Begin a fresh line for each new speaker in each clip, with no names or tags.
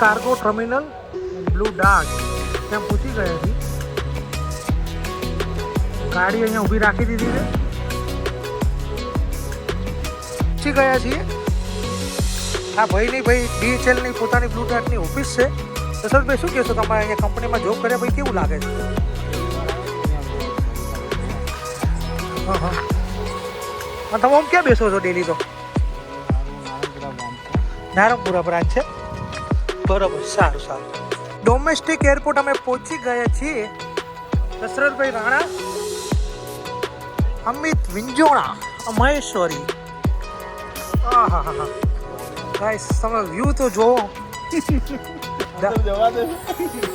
Cargo terminal blue dark ત્યાં પૂછી ગયા છીએ. ગાડી અહીંયા ઊભી રાખી દીધી છે. પૂછી ગયા છીએ. આ ભાઈની ભાઈ ડીએચએલની પોતાની બ્લુ ડાર્ટની ઓફિસ છે. દશરથભાઈ શું કહેશો? તમારે અહીંયા કંપનીમાં જોબ કર્યા ભાઈ કેવું લાગે છે? હા હા. તમે આમ ક્યાં બેસો છો ડેલી તો? નારંગપુરા બ્રાન્ચ છે. બરોબર સારું સારું. ડોમેસ્ટિક એરપોર્ટ અમે પહોંચી ગયા છીએ દશરથભાઈ રાણા અમિત વિંજોણા મહેશ્વરી હા હા હા. ગાઈસ તમે વ્યૂ તો જોવો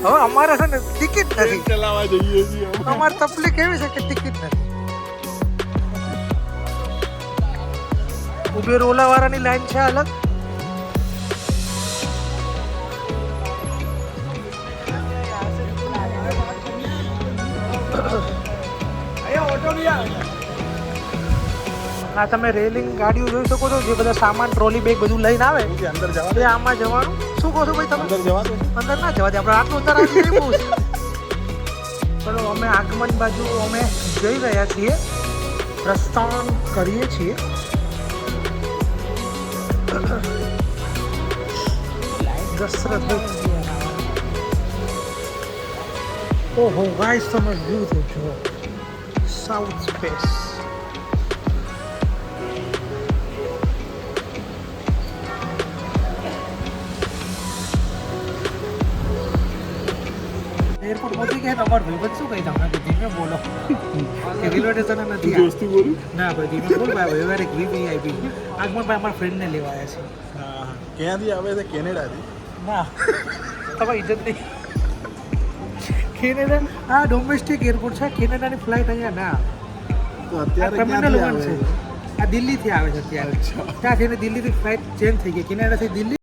હવે અમારે છે ને ટિકિટ નથી.
ચલાવવા જઈએ છીએ
અમારે તકલીફ એવી છે કે ટિકિટ નથી? ઉબેર ઓલા વાળાની લાઈન છે અલગ. આ તમે રેલિંગ ગાડીઓ જોઈ શકો છો જે બધા સામાન ટ્રોલી બેગ બધું લઈને આવે.
અંદર જવા
આમાં જવાનું. શું કહો છો ભાઈ તમે?
અંદર જવા દે?
અંદર ના જવા દે આપણે આટલું અંદર આવી ચલો અમે આગમન બાજુ અમે જઈ રહ્યા છીએ. પ્રસ્થાન કરીએ છીએ. દશરથ ઓહો ગાઈસ તમે વ્યૂ તો જુઓ. સાઉથ સ્પેસ એરપોર્ટ પહોંચી ગયા તમારો ભાઈબંધ શું કહી તમને કે ધીમે બોલો? કે રેલવે સ્ટેશન નથી.
દોસ્તી બોલું?
ના ભાઈ ધીમે બોલ ભાઈ વ્યવહારિક વીવીઆઈપી આગમન ભાઈ અમારા ફ્રેન્ડને લેવા આવ્યા છે.
હા હા. ક્યાંથી આવે છે? કેનેડાથી?
ના. તમારી ઇજ્જત નહીં. કેનેડા આ ડોમેસ્ટિક એરપોર્ટ છે કેનેડાની ફ્લાઇટ અહીંયા ના
તો અત્યારે
ટર્મિનલ વન છે. આ દિલ્હીથી આવે છે અત્યારે. ત્યાં જઈને દિલ્હીથી ફ્લાઇટ ચેન્જ થઈ ગઈ. કેનેડાથી દિલ્હી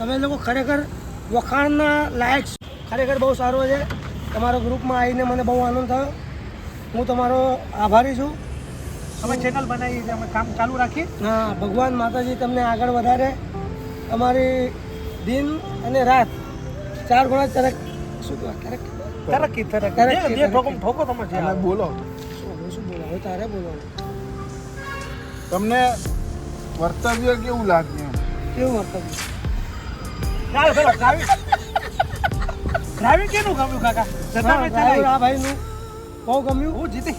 તમે લોકો ખરેખર વખાણના લાયક ખરેખર બહુ સારો છે. તમારા ગ્રુપમાં આવીને મને બહુ આનંદ થયો. હું તમારો આભારી છું.
અમે ચેનલ બનાવી છે અમે કામ ચાલુ રાખીએ.
હા ભગવાન માતાજી તમને આગળ વધારે. તમારી દિન અને રાત ચાર ગણા તરક શું કહેવાય? તરક
તરક્કી તરક્કી. ઠોકો તમે છે
બોલો.
શું શું બોલાવો? તારે બોલાવો
તમને વર્તવ્ય કેવું લાગ્યું?
કેવું વર્તવ્ય?
ચાલો ચાલો ડ્રાઇવિંગ ડ્રાઇવિંગ કેનું ગમ્યું કાકા? જતા મેં
ડ્રાઈવર
ચલાવી
આ ભાઈનું બહુ ગમ્યું.
હું જીતી.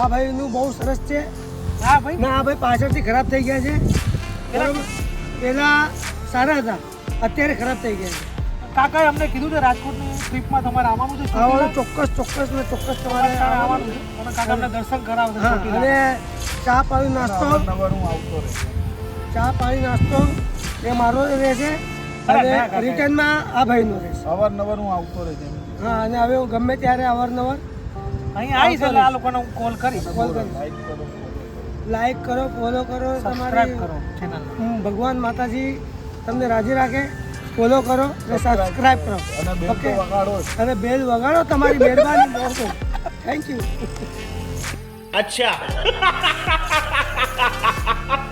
આ ભાઈનું બહુ સરસ છે.
હા ભાઈ.
ના આ ભાઈ પાછળથી ખરાબ થઈ ગયા છે. પેલા પહેલા સારા હતા. અત્યારે ખરાબ થઈ ગયા છે.
કાકાએ અમને કીધું છે રાજકોટની ટ્રીપમાં તમારે આવવાનું છે
આવવાનું ચોક્કસ ચોક્કસ ને ચોક્કસ
તમારે
આવવાનું
છે. અને કાકા અમને દર્શન કરાવશે
અને ચા પાણી નાસ્તો.
આવતો
ચા પાણી નાસ્તો એ મારો રહેશે અને રિટર્નમાં આ ભાઈનું રહેશે.
અવારનવાર હું આવતો રહીશ
હા અને હવે હું ગમે ત્યારે અવારનવાર
અહીં આવીશ એટલે આ લોકોને હું કોલ કરીશ.
કોલ કરીશ.
લાઈક કરો
ફોલો કરો. તમારી
કરો ચેનલ
ભગવાન માતાજી તમને રાજી રાખે. ફોલો કરો અને સબસ્ક્રાઇબ કરો. ઓકે અને બેલ વગાડો તમારી મહેરબાની મોકલો થેન્ક યુ
અચ્છા.